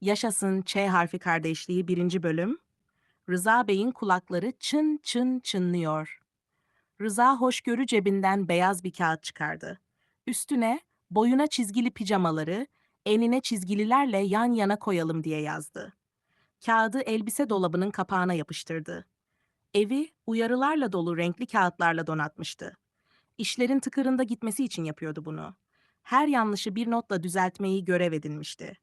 Yaşasın Ç harfi kardeşliği birinci bölüm. Rıza Bey'in kulakları çın çın çınlıyor. Rıza hoşgörü cebinden beyaz bir kağıt çıkardı. Üstüne boyuna çizgili pijamaları, enine çizgililerle yan yana koyalım diye yazdı. Kağıdı elbise dolabının kapağına yapıştırdı. Evi uyarılarla dolu renkli kağıtlarla donatmıştı. İşlerin tıkırında gitmesi için yapıyordu bunu. Her yanlışı bir notla düzeltmeyi görev edinmişti.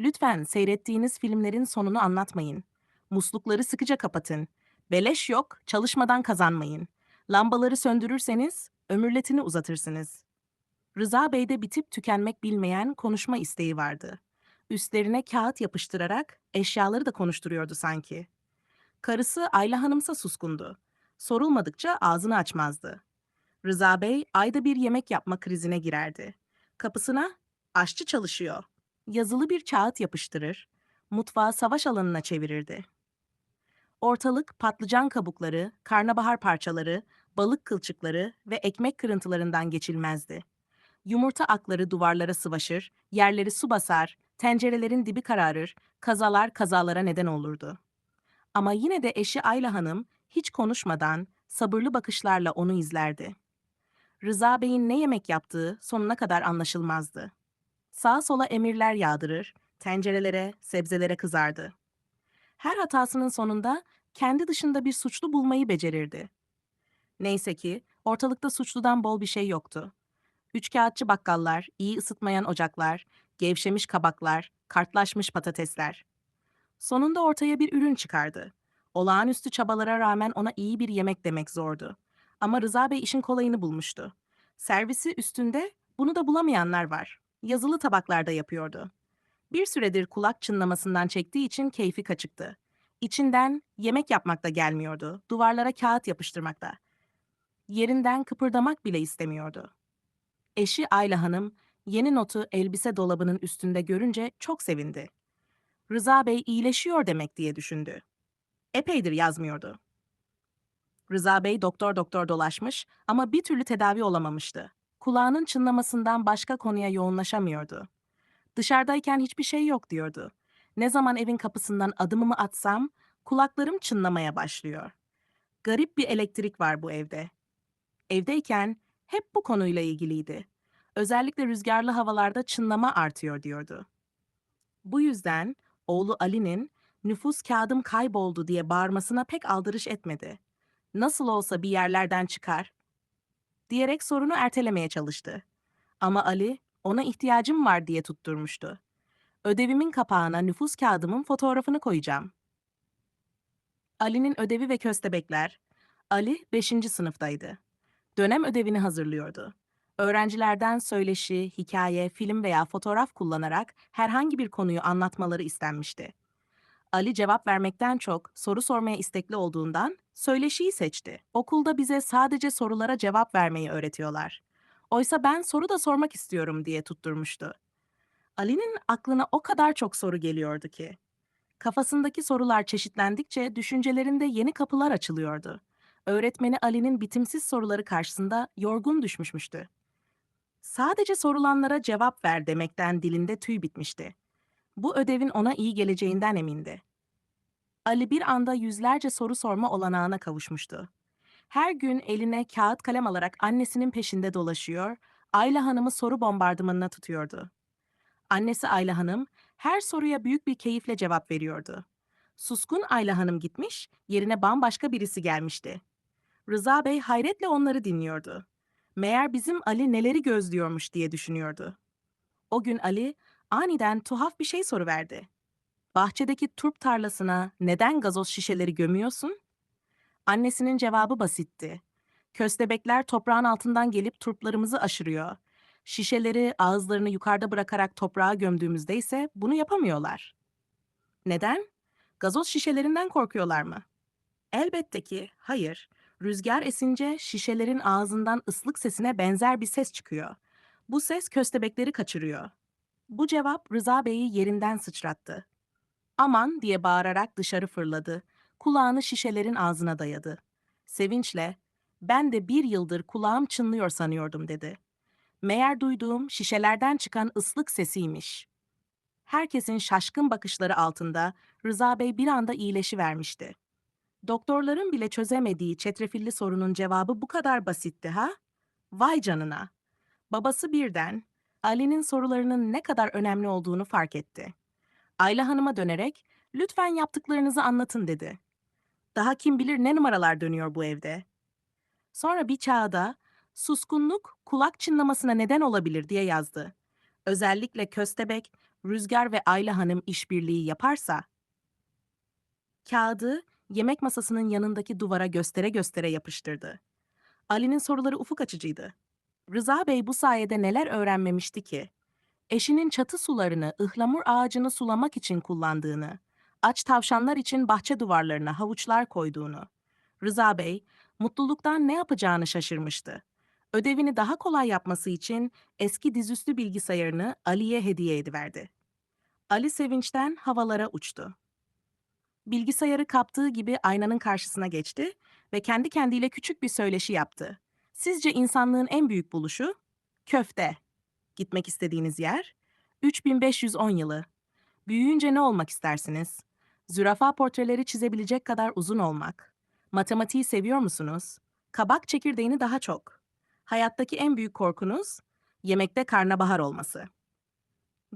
Lütfen seyrettiğiniz filmlerin sonunu anlatmayın. Muslukları sıkıca kapatın. Beleş yok, çalışmadan kazanmayın. Lambaları söndürürseniz ömürletini uzatırsınız. Rıza Bey'de bitip tükenmek bilmeyen konuşma isteği vardı. Üstlerine kağıt yapıştırarak eşyaları da konuşturuyordu sanki. Karısı Ayla Hanımsa suskundu. Sorulmadıkça ağzını açmazdı. Rıza Bey ayda bir yemek yapma krizine girerdi. Kapısına aşçı çalışıyor. Yazılı bir kağıt yapıştırır, mutfağı savaş alanına çevirirdi. Ortalık patlıcan kabukları, karnabahar parçaları, balık kılçıkları ve ekmek kırıntılarından geçilmezdi. Yumurta akları duvarlara sıvaşır, yerleri su basar, tencerelerin dibi kararır, kazalar kazalara neden olurdu. Ama yine de eşi Ayla Hanım hiç konuşmadan, sabırlı bakışlarla onu izlerdi. Rıza Bey'in ne yemek yaptığı sonuna kadar anlaşılmazdı. Sağa sola emirler yağdırır, tencerelere, sebzelere kızardı. Her hatasının sonunda kendi dışında bir suçlu bulmayı becerirdi. Neyse ki ortalıkta suçludan bol bir şey yoktu. Üçkağıtçı bakkallar, iyi ısıtmayan ocaklar, gevşemiş kabaklar, kartlaşmış patatesler. Sonunda ortaya bir ürün çıkardı. Olağanüstü çabalara rağmen ona iyi bir yemek demek zordu. Ama Rıza Bey işin kolayını bulmuştu. Servisi üstünde bunu da bulamayanlar var. Yazılı tabaklarda yapıyordu. Bir süredir kulak çınlamasından çektiği için keyfi kaçıktı. İçinden yemek yapmak da gelmiyordu, duvarlara kağıt yapıştırmakta. Yerinden kıpırdamak bile istemiyordu. Eşi Ayla Hanım yeni notu elbise dolabının üstünde görünce çok sevindi. Rıza Bey iyileşiyor demek diye düşündü. Epeydir yazmıyordu. Rıza Bey doktor doktor dolaşmış ama bir türlü tedavi olamamıştı. Kulağının çınlamasından başka konuya yoğunlaşamıyordu. Dışarıdayken hiçbir şey yok diyordu. Ne zaman evin kapısından adımımı atsam kulaklarım çınlamaya başlıyor. Garip bir elektrik var bu evde. Evdeyken hep bu konuyla ilgiliydi. Özellikle rüzgarlı havalarda çınlama artıyor diyordu. Bu yüzden oğlu Ali'nin nüfus kağıdım kayboldu diye bağırmasına pek aldırış etmedi. Nasıl olsa bir yerlerden çıkar diyerek sorunu ertelemeye çalıştı. Ama Ali ona ihtiyacım var diye tutturmuştu. Ödevimin kapağına nüfus kağıdımın fotoğrafını koyacağım. Ali'nin ödevi ve köstebekler. Ali 5. sınıftaydı. Dönem ödevini hazırlıyordu. Öğrencilerden söyleşi, hikaye, film veya fotoğraf kullanarak herhangi bir konuyu anlatmaları istenmişti. Ali cevap vermekten çok soru sormaya istekli olduğundan söyleşiyi seçti. Okulda bize sadece sorulara cevap vermeyi öğretiyorlar. Oysa ben soru da sormak istiyorum diye tutturmuştu. Ali'nin aklına o kadar çok soru geliyordu ki. Kafasındaki sorular çeşitlendikçe düşüncelerinde yeni kapılar açılıyordu. Öğretmeni Ali'nin bitimsiz soruları karşısında yorgun düşmüşmüştü. Sadece sorulanlara cevap ver demekten dilinde tüy bitmişti. Bu ödevin ona iyi geleceğinden emindi. Ali bir anda yüzlerce soru sorma olanağına kavuşmuştu. Her gün eline kağıt kalem alarak annesinin peşinde dolaşıyor, Ayla Hanım'ı soru bombardımanına tutuyordu. Annesi Ayla Hanım her soruya büyük bir keyifle cevap veriyordu. Suskun Ayla Hanım gitmiş, yerine bambaşka birisi gelmişti. Rıza Bey hayretle onları dinliyordu. Meğer bizim Ali neleri gözlüyormuş diye düşünüyordu. O gün Ali aniden tuhaf bir şey soruverdi. Bahçedeki turp tarlasına neden gazoz şişeleri gömüyorsun? Annesinin cevabı basitti. Köstebekler toprağın altından gelip turplarımızı aşırıyor. Şişeleri ağızlarını yukarıda bırakarak toprağa gömdüğümüzde ise bunu yapamıyorlar. Neden? Gazoz şişelerinden korkuyorlar mı? Elbette ki hayır. Rüzgar esince şişelerin ağzından ıslık sesine benzer bir ses çıkıyor. Bu ses köstebekleri kaçırıyor. Bu cevap Rıza Bey'i yerinden sıçrattı. Aman diye bağırarak dışarı fırladı. Kulağını şişelerin ağzına dayadı. Sevinçle, ben de bir yıldır kulağım çınlıyor sanıyordum dedi. Meğer duyduğum şişelerden çıkan ıslık sesiymiş. Herkesin şaşkın bakışları altında Rıza Bey bir anda iyileşivermişti. Doktorların bile çözemediği çetrefilli sorunun cevabı bu kadar basitti ha? Vay canına. Babası birden Ali'nin sorularının ne kadar önemli olduğunu fark etti. Ayla Hanım'a dönerek lütfen yaptıklarınızı anlatın dedi. Daha kim bilir ne numaralar dönüyor bu evde. Sonra bir çağda suskunluk kulak çınlamasına neden olabilir diye yazdı. Özellikle Köstebek, Rüzgar ve Ayla Hanım işbirliği yaparsa Kağıdı yemek masasının yanındaki duvara göstere göstere yapıştırdı. Ali'nin soruları ufuk açıcıydı. Rıza Bey bu sayede neler öğrenmemişti ki? Eşinin çatı sularını ıhlamur ağacını sulamak için kullandığını, aç tavşanlar için bahçe duvarlarına havuçlar koyduğunu. Rıza Bey, mutluluktan ne yapacağını şaşırmıştı. Ödevini daha kolay yapması için eski dizüstü bilgisayarını Ali'ye hediye ediverdi. Ali sevinçten havalara uçtu. Bilgisayarı kaptığı gibi aynanın karşısına geçti ve kendi kendiyle küçük bir söyleşi yaptı. Sizce insanlığın en büyük buluşu? Köfte. Gitmek istediğiniz yer? 3510 yılı. Büyüyünce ne olmak istersiniz? Zürafa portreleri çizebilecek kadar uzun olmak. Matematiği seviyor musunuz? Kabak çekirdeğini daha çok. Hayattaki en büyük korkunuz? Yemekte karnabahar olması.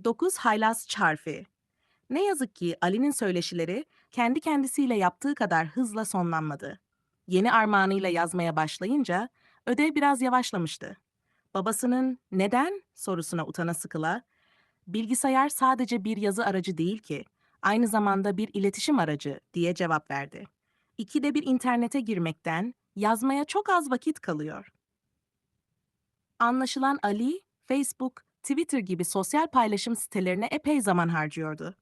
9 haylaz çarfı. Ne yazık ki Ali'nin söyleşileri kendi kendisiyle yaptığı kadar hızla sonlanmadı. Yeni armağanıyla yazmaya başlayınca ödev biraz yavaşlamıştı. Babasının neden sorusuna utana sıkıla, bilgisayar sadece bir yazı aracı değil ki, aynı zamanda bir iletişim aracı diye cevap verdi. İkide bir internete girmekten yazmaya çok az vakit kalıyor. Anlaşılan Ali, Facebook, Twitter gibi sosyal paylaşım sitelerine epey zaman harcıyordu.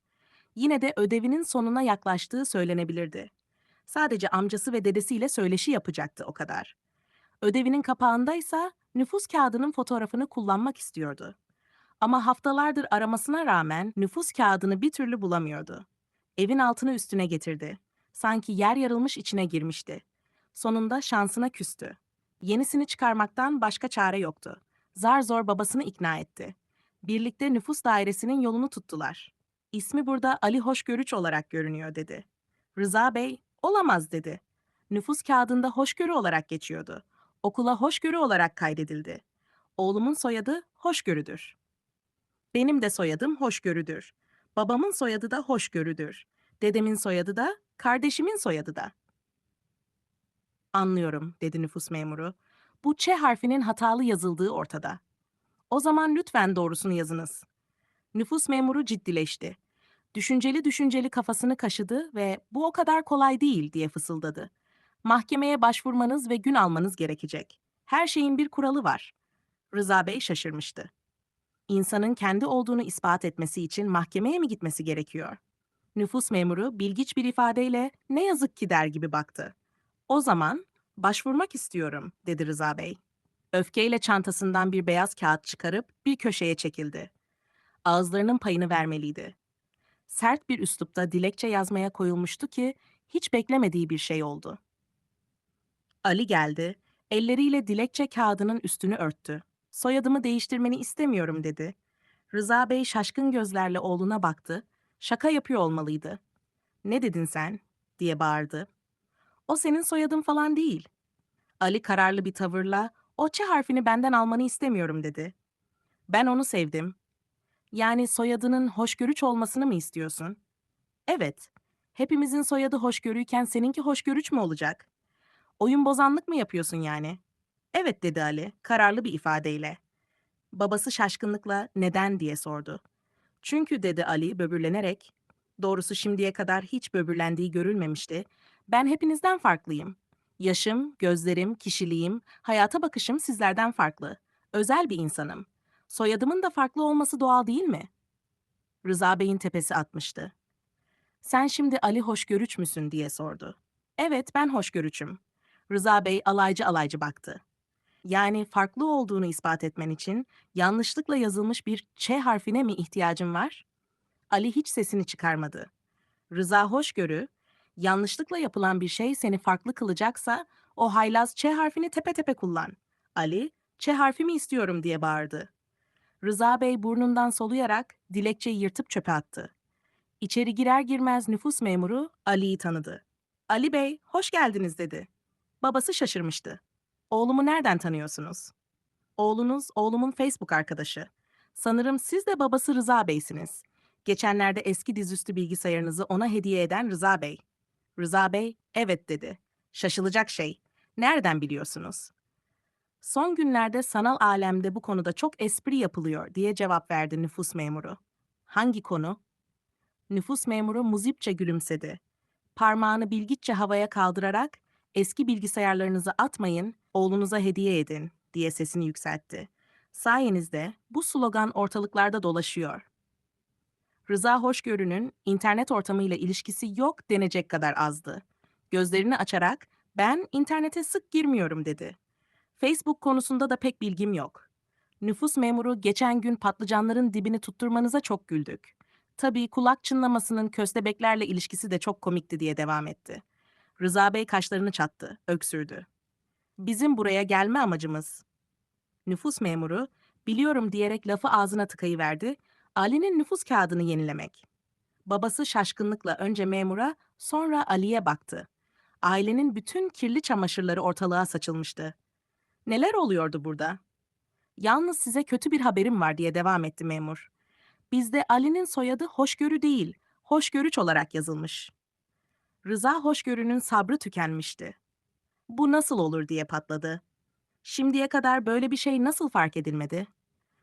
Yine de ödevinin sonuna yaklaştığı söylenebilirdi. Sadece amcası ve dedesiyle söyleşi yapacaktı o kadar. Ödevinin kapağındaysa nüfus kağıdının fotoğrafını kullanmak istiyordu. Ama haftalardır aramasına rağmen nüfus kağıdını bir türlü bulamıyordu. Evin altını üstüne getirdi. Sanki yer yarılmış içine girmişti. Sonunda şansına küstü. Yenisini çıkarmaktan başka çare yoktu. Zar zor babasını ikna etti. Birlikte nüfus dairesinin yolunu tuttular. İsmi burada Ali Hoşgörüç olarak görünüyor dedi. Rıza Bey, olamaz dedi. Nüfus kağıdında hoşgörü olarak geçiyordu. Okula hoşgörü olarak kaydedildi. Oğlumun soyadı Hoşgörüdür. Benim de soyadım Hoşgörüdür. Babamın soyadı da Hoşgörüdür. Dedemin soyadı da, kardeşimin soyadı da. Anlıyorum, dedi nüfus memuru. Bu Ç harfinin hatalı yazıldığı ortada. O zaman lütfen doğrusunu yazınız. Nüfus memuru ciddileşti. Düşünceli düşünceli kafasını kaşıdı ve bu o kadar kolay değil diye fısıldadı. Mahkemeye başvurmanız ve gün almanız gerekecek. Her şeyin bir kuralı var. Rıza Bey şaşırmıştı. İnsanın kendi olduğunu ispat etmesi için mahkemeye mi gitmesi gerekiyor? Nüfus memuru bilgiç bir ifadeyle ne yazık ki der gibi baktı. O zaman başvurmak istiyorum dedi Rıza Bey. Öfkeyle çantasından bir beyaz kağıt çıkarıp bir köşeye çekildi. Ağızlarının payını vermeliydi. Sert bir üslupta dilekçe yazmaya koyulmuştu ki hiç beklemediği bir şey oldu. Ali geldi, elleriyle dilekçe kağıdının üstünü örttü. Soyadımı değiştirmeni istemiyorum dedi. Rıza Bey şaşkın gözlerle oğluna baktı. Şaka yapıyor olmalıydı. Ne dedin sen? diye bağırdı. O senin soyadın falan değil. Ali kararlı bir tavırla o Ç harfini benden almanı istemiyorum dedi. Ben onu sevdim. Yani soyadının hoşgörüç olmasını mı istiyorsun? Evet. Hepimizin soyadı hoşgörüyken seninki hoşgörüç mü olacak? Oyun bozanlık mı yapıyorsun yani? Evet dedi Ali, kararlı bir ifadeyle. Babası şaşkınlıkla neden diye sordu. Çünkü dedi Ali böbürlenerek, doğrusu şimdiye kadar hiç böbürlendiği görülmemişti. Ben hepinizden farklıyım. Yaşım, gözlerim, kişiliğim, hayata bakışım sizlerden farklı. Özel bir insanım. Soyadımın da farklı olması doğal değil mi? Rıza Bey'in tepesi atmıştı. Sen şimdi Ali Hoşgörüç müsün diye sordu. Evet ben Hoşgörüç'üm. Rıza Bey alaycı alaycı baktı. Yani farklı olduğunu ispat etmen için yanlışlıkla yazılmış bir Ç harfine mi ihtiyacın var? Ali hiç sesini çıkarmadı. Rıza hoşgörü, yanlışlıkla yapılan bir şey seni farklı kılacaksa o haylaz Ç harfini tepe tepe kullan. Ali, Ç harfi mi istiyorum diye bağırdı. Rıza Bey burnundan soluyarak dilekçeyi yırtıp çöpe attı. İçeri girer girmez nüfus memuru Ali'yi tanıdı. Ali Bey, hoş geldiniz dedi. Babası şaşırmıştı. Oğlumu nereden tanıyorsunuz? Oğlunuz, oğlumun Facebook arkadaşı. Sanırım siz de babası Rıza Bey'siniz. Geçenlerde eski dizüstü bilgisayarınızı ona hediye eden Rıza Bey. Rıza Bey, evet dedi. Şaşılacak şey. Nereden biliyorsunuz? Son günlerde sanal alemde bu konuda çok espri yapılıyor diye cevap verdi nüfus memuru. Hangi konu? Nüfus memuru muzipçe gülümsedi. Parmağını bilgiçe havaya kaldırarak eski bilgisayarlarınızı atmayın, oğlunuza hediye edin diye sesini yükseltti. Sayenizde bu slogan ortalıklarda dolaşıyor. Rıza Hoşgörü'nün internet ortamıyla ilişkisi yok denecek kadar azdı. Gözlerini açarak ben internete sık girmiyorum dedi. Facebook konusunda da pek bilgim yok. Nüfus memuru geçen gün patlıcanların dibini tutturmanıza çok güldük. Tabii kulak çınlamasının köstebeklerle ilişkisi de çok komikti diye devam etti. Rıza Bey kaşlarını çattı, öksürdü. Bizim buraya gelme amacımız. Nüfus memuru, biliyorum diyerek lafı ağzına tıkayıverdi, Ali'nin nüfus kağıdını yenilemek. Babası şaşkınlıkla önce memura, sonra Ali'ye baktı. Ailenin bütün kirli çamaşırları ortalığa saçılmıştı. Neler oluyordu burada? Yalnız size kötü bir haberim var diye devam etti memur. Bizde Ali'nin soyadı Hoşgörü değil, Hoşgörüç olarak yazılmış. Rıza Hoşgörü'nün sabrı tükenmişti. Bu nasıl olur diye patladı. Şimdiye kadar böyle bir şey nasıl fark edilmedi?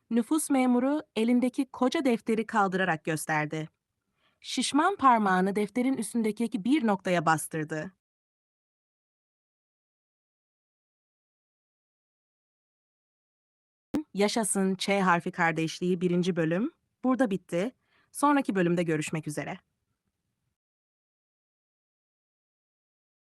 Nüfus memuru elindeki koca defteri kaldırarak gösterdi. Şişman parmağını defterin üstündeki bir noktaya bastırdı. Yaşasın Ç harfi kardeşliği birinci bölüm burada bitti. Sonraki bölümde görüşmek üzere.